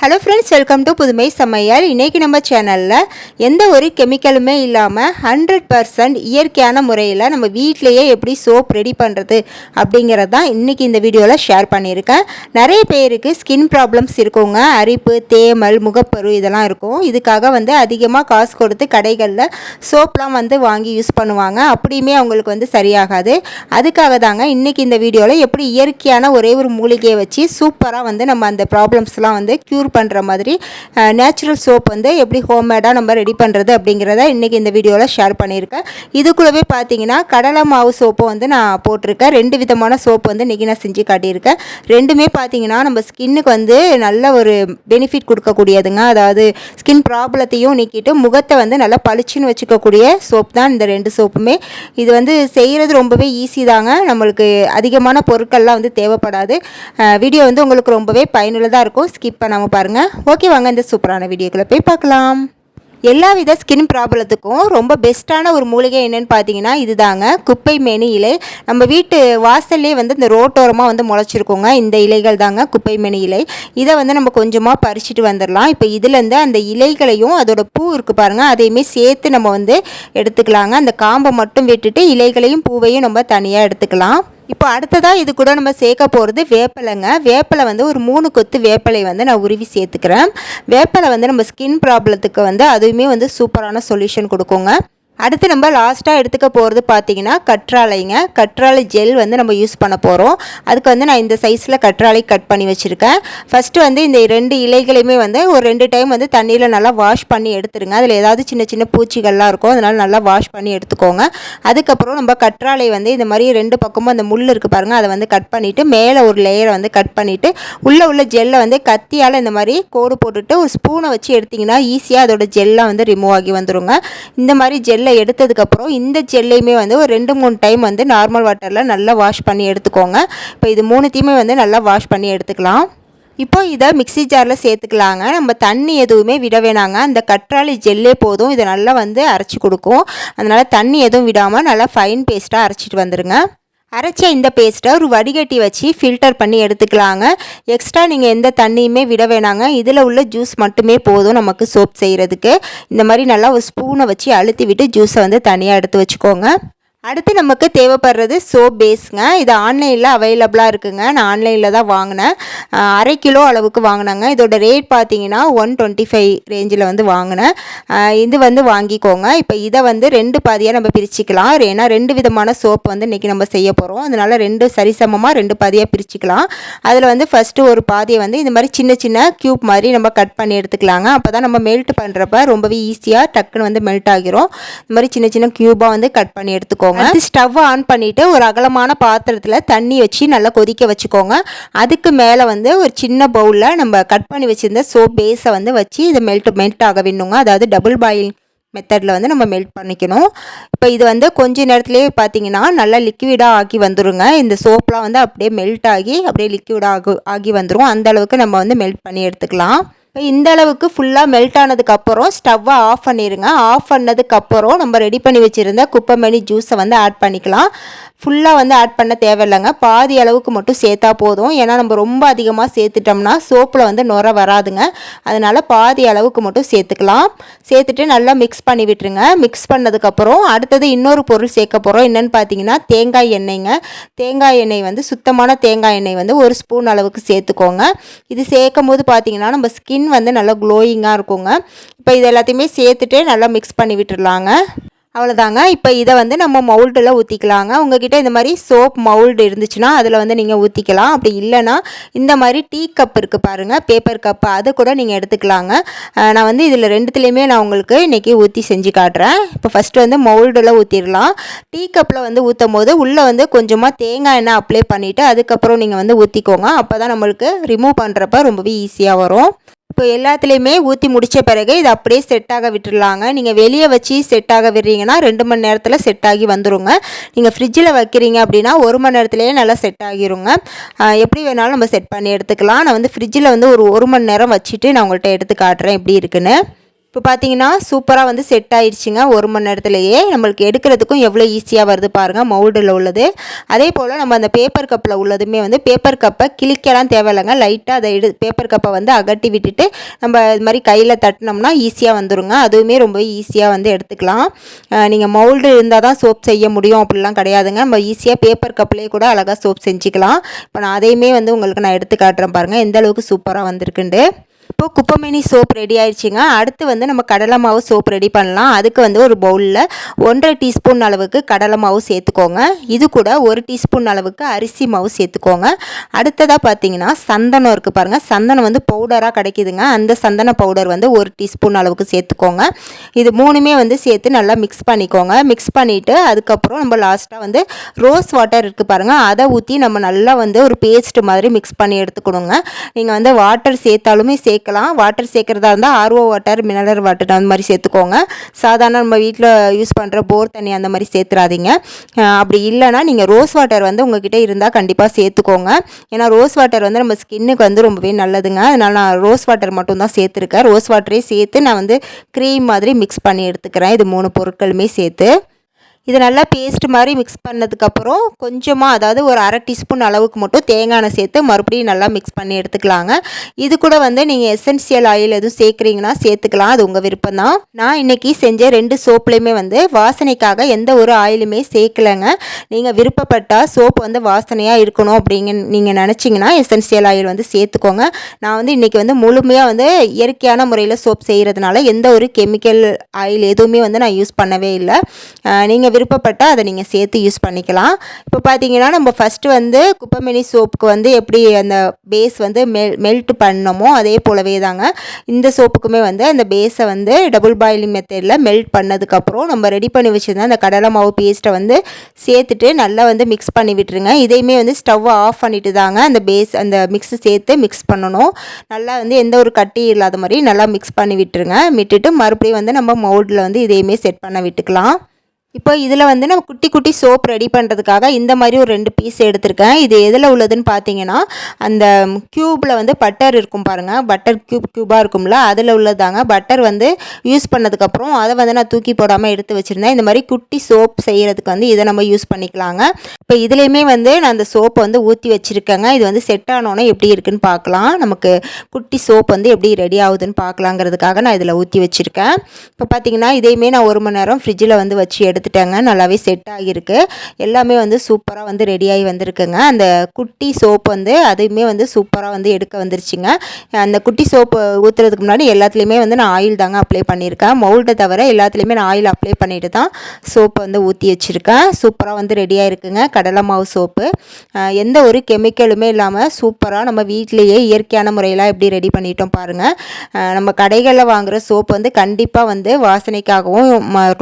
Hello friends welcome to புதுமை சமையல் இன்றைக்கி நம்ம சேனலில் எந்த ஒரு கெமிக்கலுமே இல்லாமல் ஹண்ட்ரட் பர்சன்ட் இயற்கையான முறையில் நம்ம வீட்டிலையே எப்படி சோப் ரெடி பண்ணுறது அப்படிங்கிறது தான் இன்றைக்கி இந்த வீடியோவில் ஷேர் பண்ணியிருக்கேன். நிறைய பேருக்கு ஸ்கின் ப்ராப்ளம்ஸ் இருக்குங்க. அரிப்பு தேமல் முகப்பரு இதெல்லாம் இருக்கும். இதுக்காக வந்து அதிகமாக காசு கொடுத்து கடைகளில் சோப்லாம் வந்து வாங்கி யூஸ் பண்ணுவாங்க. அப்படியுமே அவங்களுக்கு வந்து சரியாகாது. அதுக்காக தாங்க இன்றைக்கி இந்த வீடியோவில் எப்படி இயற்கையான ஒரே ஒரு மூலிகையை வச்சு சூப்பராக வந்து நம்ம அந்த ப்ராப்ளம்ஸ்லாம் வந்து க்யூர் பண்ணுற மாதிரி நேச்சுரல் சோப் வந்து எப்படி ஹோம்மேடாக நம்ம ரெடி பண்ணுறது அப்படிங்கிறத இன்றைக்கி இந்த வீடியோவில் ஷேர் பண்ணியிருக்கேன். இதுக்குள்ளவே பார்த்தீங்கன்னா கடலை மாவு சோப்பு வந்து நான் போட்டிருக்கேன். ரெண்டு விதமான சோப்பு வந்து இன்றைக்கி நான் செஞ்சு காட்டியிருக்கேன். ரெண்டுமே பார்த்தீங்கன்னா நம்ம ஸ்கின்னுக்கு வந்து நல்ல ஒரு பெனிஃபிட் கொடுக்கக்கூடியதுங்க. அதாவது ஸ்கின் ப்ராப்ளத்தையும் நீக்கிட்டு முகத்தை வந்து நல்லா பளிச்சுன்னு வச்சுக்கக்கூடிய சோப் தான் இந்த ரெண்டு சோப்புமே இது வந்து செய்கிறது ரொம்பவே ஈஸி தாங்க. நம்மளுக்கு அதிகமான பொருட்கள்லாம் வந்து தேவைப்படாது. வீடியோ வந்து உங்களுக்கு ரொம்பவே பயனுள்ளதாக இருக்கும். ஸ்கிப் பண்ணாமல் பாருங்கள் ஓகே வாங்க இந்த சூப்பரான வீடியோக்குள்ளே போய் பார்க்கலாம். எல்லா வித ஸ்கின் ப்ராப்ளத்துக்கும் ரொம்ப பெஸ்ட்டான ஒரு மூலிகை என்னென்னு பார்த்தீங்கன்னா இதுதாங்க. குப்பை மேனி இலை. நம்ம வீட்டு வாசல்லே வந்து இந்த ரோட்டோரமாக வந்து முளைச்சிருக்கோங்க. இந்த இலைகள் தாங்க குப்பை மேனி இலை. இதை வந்து நம்ம கொஞ்சமாக பறிச்சுட்டு வந்துடலாம் இப்போ இதுலேருந்து அந்த இலைகளையும் அதோட பூ இருக்குது பாருங்கள் அதையுமே சேர்த்து நம்ம வந்து எடுத்துக்கலாங்க. அந்த காம்பை மட்டும் விட்டுட்டு இலைகளையும் பூவையும் நம்ம தனியாக எடுத்துக்கலாம். இப்போ அடுத்ததாக இது கூட நம்ம சேர்க்க போகிறது வேப்பலைங்க. வேப்பலை வந்து ஒரு மூணு கொத்து வேப்பலை வந்து நான் உருவி சேர்த்துக்கிறேன். வேப்பலை வந்து நம்ம ஸ்கின் ப்ராப்ளத்துக்கு வந்து அதுவுமே வந்து சூப்பரான சொல்யூஷன் கொடுக்குங்க. அடுத்து நம்ம லாஸ்ட்டாக எடுத்துக்க போகிறது பார்த்தீங்கன்னா கற்றாழைங்க. கற்றாழை ஜெல் வந்து நம்ம யூஸ் பண்ண போகிறோம் அதுக்கு வந்து நான் இந்த சைஸில் கற்றாழை கட் பண்ணி வச்சுருக்கேன். ஃபஸ்ட்டு வந்து இந்த ரெண்டு இலைகளையுமே வந்து ஒரு ரெண்டு டைம் வந்து தண்ணியில் நல்லா வாஷ் பண்ணி எடுத்துருங்க. அதில் ஏதாவது சின்ன சின்ன பூச்சிகள்லாம் இருக்கும் அதனால் நல்லா வாஷ் பண்ணி எடுத்துக்கோங்க. அதுக்கப்புறம் நம்ம கற்றாழை வந்து இந்த மாதிரி ரெண்டு பக்கமும் அந்த முள் இருக்குது பாருங்கள் அதை வந்து கட் பண்ணிவிட்டு மேலே ஒரு லேயரை வந்து கட் பண்ணிவிட்டு உள்ளே உள்ள ஜெல்லை வந்து கத்தியால் இந்த மாதிரி கோடு போட்டுட்டு ஒரு ஸ்பூனை வச்சு எடுத்திங்கன்னா ஈஸியாக அதோட ஜெல்லாம் வந்து ரிமூவ் ஆகி வந்துடுங்க இந்த மாதிரி ஜெல்லை ஜெல்லை எடுத்ததுக்கப்புறம் இந்த ஜெல்லையுமே வந்து ஒரு ரெண்டு மூணு டைம் வந்து நார்மல் வாட்டரில் நல்லா வாஷ் பண்ணி எடுத்துக்கோங்க. இப்போ இது மூணுத்தையுமே வந்து நல்லா வாஷ் பண்ணி எடுத்துக்கலாம். இப்போ இதை மிக்சி ஜாரில் சேர்த்துக்கலாங்க. நம்ம தண்ணி எதுவுமே விட வேணாங்க. அந்த கற்றாழை ஜெல்லே போதும். இதை நல்லா வந்து அரைச்சி கொடுக்கும். அதனால் தண்ணி எதுவும் விடாமல் நல்லா ஃபைன் பேஸ்ட்டாக அரைச்சிட்டு வந்துடுங்க அரைச்ச இந்த பேஸ்ட்டை ஒரு வடிகட்டி வச்சு ஃபில்டர் பண்ணி எடுத்துக்கலாங்க. எக்ஸ்ட்ரா நீங்கள் எந்த தண்ணியுமே விட வேணாங்க. இதில் உள்ள ஜூஸ் மட்டுமே போதும் நமக்கு சோப் செய்கிறதுக்கு இந்த மாதிரி நல்லா ஒரு ஸ்பூனை வச்சு அழுத்தி விட்டு ஜூஸை வந்து தனியாக எடுத்து வச்சுக்கோங்க. அடுத்து நமக்கு தேவைப்படுறது சோப் பேஸுங்க இது ஆன்லைனில் அவைலபிளாக இருக்குங்க. நான் ஆன்லைனில் தான் வாங்கினேன். அரை கிலோ அளவுக்கு வாங்கினாங்க. இதோட ரேட் பார்த்தீங்கன்னா ஒன் டுவெண்ட்டி ஃபைவ் ரேஞ்சில் வந்து வாங்கினேன். இது வந்து வாங்கிக்கோங்க. இப்போ இதை வந்து ரெண்டு பாதியாக நம்ம பிரிச்சுக்கலாம். ஏன்னா ரெண்டு விதமான சோப் வந்து இன்றைக்கி நம்ம செய்ய போகிறோம் அதனால் ரெண்டு சரிசமமாக ரெண்டு பாதியாக பிரிச்சுக்கலாம். அதில் வந்து ஃபஸ்ட்டு ஒரு பாதியை வந்து இந்த மாதிரி சின்ன சின்ன க்யூப் மாதிரி நம்ம கட் பண்ணி எடுத்துக்கலாங்க. அப்போ தான் நம்ம மெல்ட் பண்ணுறப்ப ரொம்பவே ஈஸியாக டக்குன்னு வந்து மெல்ட் ஆகிரும். இந்த மாதிரி சின்ன சின்ன க்யூபாக வந்து கட் பண்ணி எடுத்துக்கோங்க. வச்சுக்கோங்க. ஸ்டவ் ஆன் பண்ணிவிட்டு ஒரு அகலமான பாத்திரத்தில் தண்ணி வச்சு நல்லா கொதிக்க வச்சுக்கோங்க. அதுக்கு மேலே வந்து ஒரு சின்ன பவுலில் நம்ம கட் பண்ணி வச்சுருந்த சோப் பேஸை வந்து வச்சு இதை மெல்ட் மெல்ட் ஆக வேணுங்க அதாவது டபுள் பாயில் மெத்தடில் வந்து நம்ம மெல்ட் பண்ணிக்கணும். இப்போ இது வந்து கொஞ்ச நேரத்துலேயே பார்த்தீங்கன்னா நல்லா லிக்விடாக ஆகி வந்துடுங்க இந்த சோப்லாம் வந்து அப்படியே மெல்ட் ஆகி அப்படியே லிக்விடாக ஆகி ஆகி வந்துடும் அந்த அளவுக்கு நம்ம வந்து மெல்ட் பண்ணி எடுத்துக்கலாம். இப்போ இந்த அளவுக்கு ஃபுல்லாக மெல்ட் ஆனதுக்கப்புறம் ஸ்டவ்வை ஆஃப் பண்ணிடுங்க ஆஃப் பண்ணதுக்கப்புறம் நம்ம ரெடி பண்ணி வச்சுருந்த குப்பைமணி ஜூஸை வந்து ஆட் பண்ணிக்கலாம். ஃபுல்லாக வந்து ஆட் பண்ண தேவையில்லைங்க. பாதி அளவுக்கு மட்டும் சேர்த்தா போதும். ஏன்னா நம்ம ரொம்ப அதிகமாக சேர்த்துட்டோம்னா சோப்பில் வந்து நுர வராதுங்க. அதனால் பாதி அளவுக்கு மட்டும் சேர்த்துக்கலாம். சேர்த்துட்டு நல்லா மிக்ஸ் பண்ணி விட்டுருங்க. மிக்ஸ் பண்ணதுக்கப்புறம் அடுத்தது இன்னொரு பொருள் சேர்க்க போகிறோம் என்னென்னு பார்த்தீங்கன்னா தேங்காய் எண்ணெய்ங்க. தேங்காய் எண்ணெய் வந்து சுத்தமான தேங்காய் எண்ணெய் வந்து ஒரு ஸ்பூன் அளவுக்கு சேர்த்துக்கோங்க. இது சேர்க்கும் போது பார்த்தீங்கன்னா நம்ம ஸ்கின் வந்து நல்லா க்ளோயிங்காக இருக்குங்க. இப்போ இது எல்லாத்தையுமே சேர்த்துட்டு நல்லா மிக்ஸ் பண்ணி விட்டுருலாங்க. அவ்வளோதாங்க இப்போ இதை வந்து நம்ம மவுல்டில் ஊற்றிக்கலாங்க உங்ககிட்ட இந்த மாதிரி சோப் மவுல்டு இருந்துச்சுன்னா அதில் வந்து நீங்கள் ஊற்றிக்கலாம் அப்படி இல்லைன்னா இந்த மாதிரி டீ கப் இருக்குது பாருங்கள் பேப்பர் கப்பு அதை கூட நீங்கள் எடுத்துக்கலாங்க. நான் வந்து இதில் ரெண்டுத்துலேயுமே நான் உங்களுக்கு இன்றைக்கி ஊற்றி செஞ்சு காட்டுறேன். இப்போ ஃபஸ்ட்டு வந்து மவுல்டில் ஊற்றிடலாம் டீ கப்பில் வந்து ஊற்றும் போது உள்ளே வந்து கொஞ்சமாக தேங்காய் எண்ணெய் அப்ளை பண்ணிவிட்டு அதுக்கப்புறம் நீங்கள் வந்து ஊற்றிக்கோங்க அப்போ தான் நம்மளுக்கு ரிமூவ் பண்ணுறப்ப ரொம்பவே ஈஸியாக வரும். இப்போ எல்லாத்துலேயுமே ஊற்றி முடித்த பிறகு இது அப்படியே செட் ஆக விட்டுடலாங்க நீங்கள் வெளியே வச்சு செட் ஆக விடுறீங்கன்னா ரெண்டு மணி நேரத்தில் செட் ஆகி வந்துடுங்க நீங்கள் ஃப்ரிட்ஜில் வைக்கிறீங்க அப்படின்னா ஒரு மணி நேரத்துலேயே நல்லா செட் ஆகிருங்க. எப்படி வேணாலும் நம்ம செட் பண்ணி எடுத்துக்கலாம். நான் வந்து ஃப்ரிட்ஜில் வந்து ஒரு ஒரு மணி நேரம் வச்சுட்டு நான் உங்கள்கிட்ட எடுத்து காட்டுறேன் எப்படி இருக்குன்னு. இப்போ பார்த்தீங்கன்னா சூப்பராக வந்து செட் ஆயிடுச்சுங்க. ஒரு மணி நேரத்துலையே நம்மளுக்கு எடுக்கிறதுக்கும் எவ்வளோ ஈஸியாக வருது பாருங்கள் மவுல்டில் உள்ளது. அதே போல் நம்ம அந்த பேப்பர் கப்பில் உள்ளதுமே வந்து பேப்பர் கப்பை கிளிக்கலாம் தேவையில்லைங்க. லைட்டாக அதை எடு பேப்பர் கப்பை வந்து அகட்டி விட்டுட்டு நம்ம இது மாதிரி கையில் தட்டினோம்னா ஈஸியாக வந்துருங்க. அதுவுமே ரொம்ப ஈஸியாக வந்து எடுத்துக்கலாம். நீங்கள் மவுல்டு இருந்தால் தான் சோப் செய்ய முடியும். அப்படிலாம் கிடையாதுங்க. நம்ம ஈஸியாக பேப்பர் கப்லேயே கூட அழகாக சோப் செஞ்சுக்கலாம். இப்போ நான் அதையுமே வந்து உங்களுக்கு நான் எடுத்து காட்டுறேன் பாருங்கள் எந்த அளவுக்கு சூப்பராக வந்திருக்குண்டு இப்போது குப்பமேனி சோப் ரெடி ஆயிடுச்சுங்க அடுத்து வந்து நம்ம கடலை மாவு சோப் ரெடி பண்ணலாம். அதுக்கு வந்து ஒரு பவுலில் ஒன்றரை டீஸ்பூன் அளவுக்கு கடலை மாவு சேர்த்துக்கோங்க. இது கூட ஒரு டீஸ்பூன் அளவுக்கு அரிசி மாவு சேர்த்துக்கோங்க. அடுத்ததாக பார்த்தீங்கன்னா சந்தனம் இருக்குது பாருங்கள் சந்தனம் வந்து பவுடராக கிடைக்கிதுங்க. அந்த சந்தன பவுடர் வந்து ஒரு டீஸ்பூன் அளவுக்கு சேர்த்துக்கோங்க. இது மூணுமே வந்து சேர்த்து நல்லா மிக்ஸ் பண்ணிக்கோங்க. மிக்ஸ் பண்ணிவிட்டு அதுக்கப்புறம் நம்ம லாஸ்ட்டாக வந்து ரோஸ் வாட்டர் இருக்குது பாருங்கள் அதை ஊற்றி நம்ம நல்லா வந்து ஒரு பேஸ்ட் மாதிரி மிக்ஸ் பண்ணி எடுத்துக்கணுங்க. நீங்கள் வந்து வாட்டர் சேர்த்தாலுமே சே சேர்க்கலாம். வாட்டர் சேர்க்குறதா இருந்தால் ஆர்ஓ வாட்டர் மினரல் வாட்டர் அந்த மாதிரி சேர்த்துக்கோங்க. சாதாரண நம்ம வீட்டில் யூஸ் பண்ணுற போர் தண்ணி அந்த மாதிரி சேர்த்துறாதீங்க. அப்படி இல்லைனா நீங்கள் ரோஸ் வாட்டர் வந்து உங்ககிட்ட இருந்தால் கண்டிப்பாக சேர்த்துக்கோங்க. ஏன்னா ரோஸ் வாட்டர் வந்து நம்ம ஸ்கின்னுக்கு வந்து ரொம்பவே நல்லதுங்க. அதனால் நான் ரோஸ் வாட்டர் மட்டும் தான் சேர்த்துருக்கேன். ரோஸ் வாட்டரே சேர்த்து நான் வந்து க்ரீம் மாதிரி மிக்ஸ் பண்ணி எடுத்துக்கிறேன். இது மூணு பொருட்களுமே சேர்த்து. இது நல்லா பேஸ்ட் மாதிரி மிக்ஸ் பண்ணதுக்கப்புறம் கொஞ்சமாக அதாவது ஒரு அரை டீஸ்பூன் அளவுக்கு மட்டும் தேங்காய் எண்ணெய் சேர்த்து மறுபடியும் நல்லா மிக்ஸ் பண்ணி எடுத்துக்கலாங்க. இது கூட வந்து நீங்கள் எசென்சியல் ஆயில் எதுவும் சேர்க்குறீங்கன்னா சேர்த்துக்கலாம். அது உங்கள் விருப்பம் தான் நான் இன்றைக்கி செஞ்ச ரெண்டு சோப்புலையுமே வந்து வாசனைக்காக எந்த ஒரு ஆயிலுமே சேர்க்கலைங்க. நீங்கள் விருப்பப்பட்டால் சோப்பு வந்து வாசனையாக இருக்கணும் அப்படிங்க நீங்கள் நினச்சிங்கன்னா எசென்சியல் ஆயில் வந்து சேர்த்துக்கோங்க. நான் வந்து இன்றைக்கி வந்து முழுமையாக வந்து இயற்கையான முறையில் சோப் செய்கிறதுனால எந்த ஒரு கெமிக்கல் ஆயில் எதுவுமே வந்து நான் யூஸ் பண்ணவே இல்லை. நீங்கள் நீங்கள் விருப்பப்பட்டால் அதை நீங்கள் சேர்த்து யூஸ் பண்ணிக்கலாம். இப்போ பார்த்தீங்கன்னா நம்ம ஃபஸ்ட்டு வந்து குப்பைமேனி சோப்புக்கு வந்து எப்படி அந்த பேஸ் வந்து மெல் மெல்ட் பண்ணமோ அதே போலவே தாங்க. இந்த சோப்புக்குமே வந்து அந்த பேஸை வந்து டபுள் பாயிலிங் மெத்தடில் மெல்ட் பண்ணதுக்கப்புறம் நம்ம ரெடி பண்ணி வச்சுருந்தா அந்த கடலை மாவு பேஸ்ட்டை வந்து சேர்த்துட்டு நல்லா வந்து மிக்ஸ் பண்ணி விட்டுருங்க. இதையுமே வந்து ஸ்டவ்வை ஆஃப் பண்ணிட்டு தாங்க அந்த பேஸ் அந்த மிக்ஸு சேர்த்து மிக்ஸ் பண்ணணும். நல்லா வந்து எந்த ஒரு கட்டி இல்லாத மாதிரி நல்லா மிக்ஸ் பண்ணி விட்டுருங்க. விட்டுட்டு மறுபடியும் வந்து நம்ம மோல்டில் வந்து இதையுமே செட் பண்ண விட்டுக்கலாம். இப்போ இதில் வந்து நம்ம குட்டி குட்டி சோப் ரெடி பண்ணுறதுக்காக இந்த மாதிரி ஒரு ரெண்டு பீஸ் எடுத்திருக்கேன். இது எதில் உள்ளதுன்னு பார்த்தீங்கன்னா அந்த க்யூப்பில் வந்து பட்டர் இருக்கும் பாருங்கள் பட்டர் க்யூப் க்யூபாக இருக்கும்ல அதில் உள்ளதாங்க. பட்டர் வந்து யூஸ் பண்ணதுக்கப்புறம் அதை வந்து நான் தூக்கி போடாமல் எடுத்து வச்சுருந்தேன். இந்த மாதிரி குட்டி சோப் செய்கிறதுக்கு வந்து இதை நம்ம யூஸ் பண்ணிக்கலாங்க. இப்போ இதுலேயுமே வந்து நான் அந்த சோப்பை வந்து ஊற்றி வச்சுருக்கேங்க. இது வந்து செட் ஆனோன்னே எப்படி இருக்குன்னு பார்க்கலாம் நமக்கு குட்டி சோப் வந்து எப்படி ரெடி ஆகுதுன்னு பார்க்கலாங்கிறதுக்காக நான் இதில் ஊற்றி வச்சுருக்கேன். இப்போ பார்த்தீங்கன்னா இதையுமே நான் ஒரு மணி நேரம் ஃப்ரிட்ஜில் வந்து வச்சு எடுத்து எடுத்துட்டேங்க. நல்லாவே செட் ஆகியிருக்கு. எல்லாமே வந்து சூப்பராக வந்து ரெடியாகி வந்திருக்குங்க. அந்த குட்டி சோப் வந்து அதையுமே வந்து சூப்பராக வந்து எடுக்க வந்துருச்சுங்க. அந்த குட்டி சோப்பு ஊற்றுறதுக்கு முன்னாடி எல்லாத்துலேயுமே வந்து நான் ஆயில் தாங்க அப்ளை பண்ணியிருக்கேன். மவுல்டை தவிர எல்லாத்துலேயுமே நான் ஆயில் அப்ளை பண்ணிட்டு தான் சோப்பு வந்து ஊற்றி வச்சுருக்கேன். சூப்பராக வந்து ரெடியாக இருக்குங்க கடலை மாவு சோப்பு எந்த ஒரு கெமிக்கலுமே இல்லாமல் சூப்பராக நம்ம வீட்லேயே இயற்கையான முறையில் எப்படி ரெடி பண்ணிட்டோம் பாருங்கள் நம்ம கடைகளில் வாங்குகிற சோப்பு வந்து கண்டிப்பாக வந்து வாசனைக்காகவும்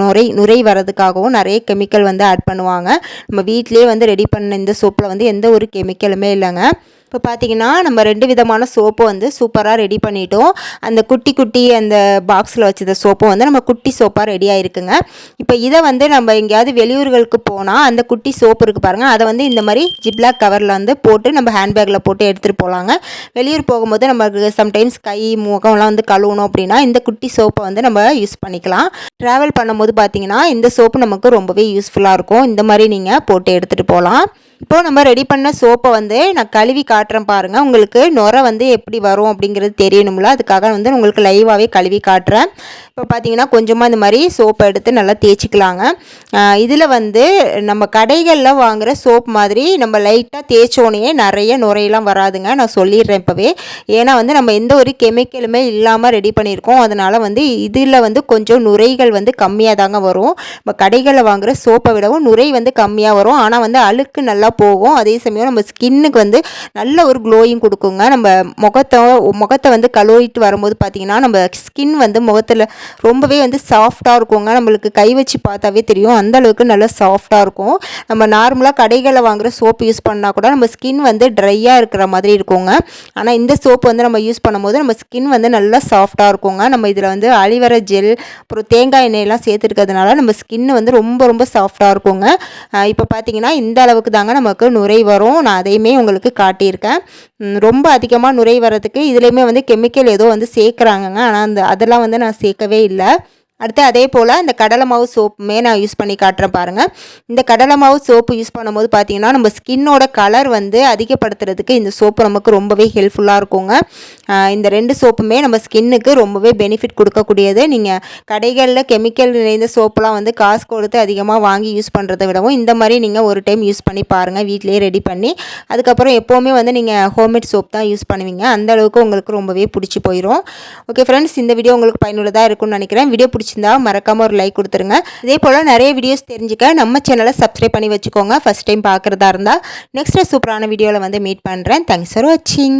நுரை நுரை வரதுக்காக அதுக்காகவும் நிறைய கெமிக்கல் வந்து ஆட் பண்ணுவாங்க. நம்ம வீட்டிலே வந்து ரெடி பண்ண இந்த சோப்பில் வந்து எந்த ஒரு கெமிக்கலுமே இல்லைங்க. இப்போ பார்த்தீங்கன்னா நம்ம ரெண்டு விதமான சோப்பு வந்து சூப்பராக ரெடி பண்ணிட்டோம். அந்த குட்டி குட்டி அந்த பாக்ஸில் வச்சத சோப்பும் வந்து நம்ம குட்டி சோப்பாக ரெடி ஆகிருக்குங்க இப்போ இதை வந்து நம்ம எங்கேயாவது வெளியூர்களுக்கு போனால் அந்த குட்டி சோப்பு இருக்குது பாருங்கள் அதை வந்து இந்த மாதிரி ஜிப்லாக் கவரில் வந்து போட்டு நம்ம ஹேண்ட்பேக்கில் போட்டு எடுத்துகிட்டு போகலாங்க வெளியூர் போகும்போது நமக்கு சம்டைம்ஸ் கை முகம்லாம் வந்து கழுவணும் அப்படின்னா இந்த குட்டி சோப்பை வந்து நம்ம யூஸ் பண்ணிக்கலாம். ட்ராவல் பண்ணும்போது பார்த்தீங்கன்னா இந்த சோப்பு நமக்கு ரொம்பவே யூஸ்ஃபுல்லாக இருக்கும். இந்த மாதிரி நீங்கள் போட்டு எடுத்துகிட்டு போகலாம். இப்போது நம்ம ரெடி பண்ண சோப்பை வந்து நான் கழுவி காட்டுறேன் பாருங்கள் உங்களுக்கு நுரை வந்து எப்படி வரும் அப்படிங்கிறது தெரியணும்ல. அதுக்காக வந்து உங்களுக்கு லைவாகவே கழுவி காட்டுறேன். இப்போ பார்த்தீங்கன்னா கொஞ்சமாக இந்த மாதிரி சோப்பை எடுத்து நல்லா தேய்ச்சிக்கலாங்க. இதில் வந்து நம்ம கடைகளில் வாங்குகிற சோப் மாதிரி நம்ம லைட்டாக தேய்ச்சோனையே நிறைய நுரையெல்லாம் வராதுங்க. நான் சொல்லிடுறேன் இப்போவே. ஏன்னா வந்து நம்ம எந்த ஒரு கெமிக்கலுமே இல்லாமல் ரெடி பண்ணியிருக்கோம். அதனால் வந்து இதில் வந்து கொஞ்சம் நுரைகள் வந்து கம்மியாக தாங்க வரும். நம்ம கடைகளில் வாங்குகிற சோப்பை விடவும் நுரை வந்து கம்மியாக வரும். ஆனால் வந்து அழுக்கு நல்லா நல்லா போகும். அதே சமயம் நம்ம ஸ்கின்னுக்கு வந்து நல்ல ஒரு க்ளோயிங் கொடுக்குங்க. நம்ம முகத்தை முகத்தை வந்து கழுவிட்டு வரும்போது பார்த்திங்கன்னா நம்ம ஸ்கின் வந்து முகத்தில் ரொம்பவே வந்து சாஃப்டாக இருக்குங்க. நம்மளுக்கு கை வச்சு பார்த்தாவே தெரியும். அந்த அளவுக்கு நல்லா சாஃப்டாக இருக்கும். நம்ம நார்மலாக கடைகளில் வாங்குகிற சோப்பு யூஸ் பண்ணால் கூட நம்ம ஸ்கின் வந்து ட்ரையாக இருக்கிற மாதிரி இருக்குங்க. ஆனால் இந்த சோப்பு வந்து நம்ம யூஸ் பண்ணும்போது நம்ம ஸ்கின் வந்து நல்லா சாஃப்டாக இருக்குங்க. நம்ம இதில் வந்து அழிவர ஜெல் அப்புறம் தேங்காய் எண்ணெயெல்லாம் சேர்த்துருக்கிறதுனால நம்ம ஸ்கின் வந்து ரொம்ப ரொம்ப சாஃப்டாக இருக்குங்க. இப்போ பார்த்தீங்கன்னா இந்த அளவுக்கு தாங்க நமக்கு நுரை வரும். நான் அதையுமே உங்களுக்கு காட்டியிருக்கேன். ரொம்ப அதிகமாக நுரை வர்றதுக்கு இதுலேயுமே வந்து கெமிக்கல் ஏதோ வந்து சேர்க்குறாங்கங்க. ஆனால் அந்த அதெல்லாம் வந்து நான் சேர்க்கவே இல்லை. அடுத்து அதே போல் இந்த கடலை மாவு சோப்புமே நான் யூஸ் பண்ணி காட்டுறேன் பாருங்கள் இந்த கடலை மாவு சோப்பு யூஸ் பண்ணும்போது பார்த்தீங்கன்னா நம்ம ஸ்கின்னோட கலர் வந்து அதிகப்படுத்துறதுக்கு இந்த சோப்பு நமக்கு ரொம்பவே ஹெல்ப்ஃபுல்லாக இருக்குங்க. இந்த ரெண்டு சோப்புமே நம்ம ஸ்கின்னுக்கு ரொம்பவே பெனிஃபிட் கொடுக்கக்கூடியது. நீங்கள் கடைகளில் கெமிக்கல் நிறைந்த சோப்புலாம் வந்து காசு கொடுத்து அதிகமாக வாங்கி யூஸ் பண்ணுறதை விடவும் இந்த மாதிரி நீங்கள் ஒரு டைம் யூஸ் பண்ணி பாருங்கள் வீட்டிலேயே ரெடி பண்ணி அதுக்கப்புறம் எப்போவுமே வந்து நீங்கள் ஹோம்மேட் சோப் தான் யூஸ் பண்ணுவீங்க. அந்த அளவுக்கு உங்களுக்கு ரொம்பவே பிடிச்சி போயிடும் ஓகே ஃப்ரெண்ட்ஸ் இந்த வீடியோ உங்களுக்கு பயனுள்ளதாக இருக்கும்னு நினைக்கிறேன். வீடியோ பிடிச்சிருந்தா மறக்காமல் ஒரு லைக் கொடுத்துருங்க. இதே போல் நிறைய வீடியோஸ் தெரிஞ்சுக்க நம்ம சேனலை சப்ஸ்கிரைப் பண்ணி வச்சுக்கோங்க. ஃபஸ்ட் டைம் பார்க்குறதா இருந்தால் நெக்ஸ்ட் சூப்பரான வீடியோவில் வந்து மீட் பண்ணுறேன் தேங்க்ஸ் ஃபார் வாட்சிங்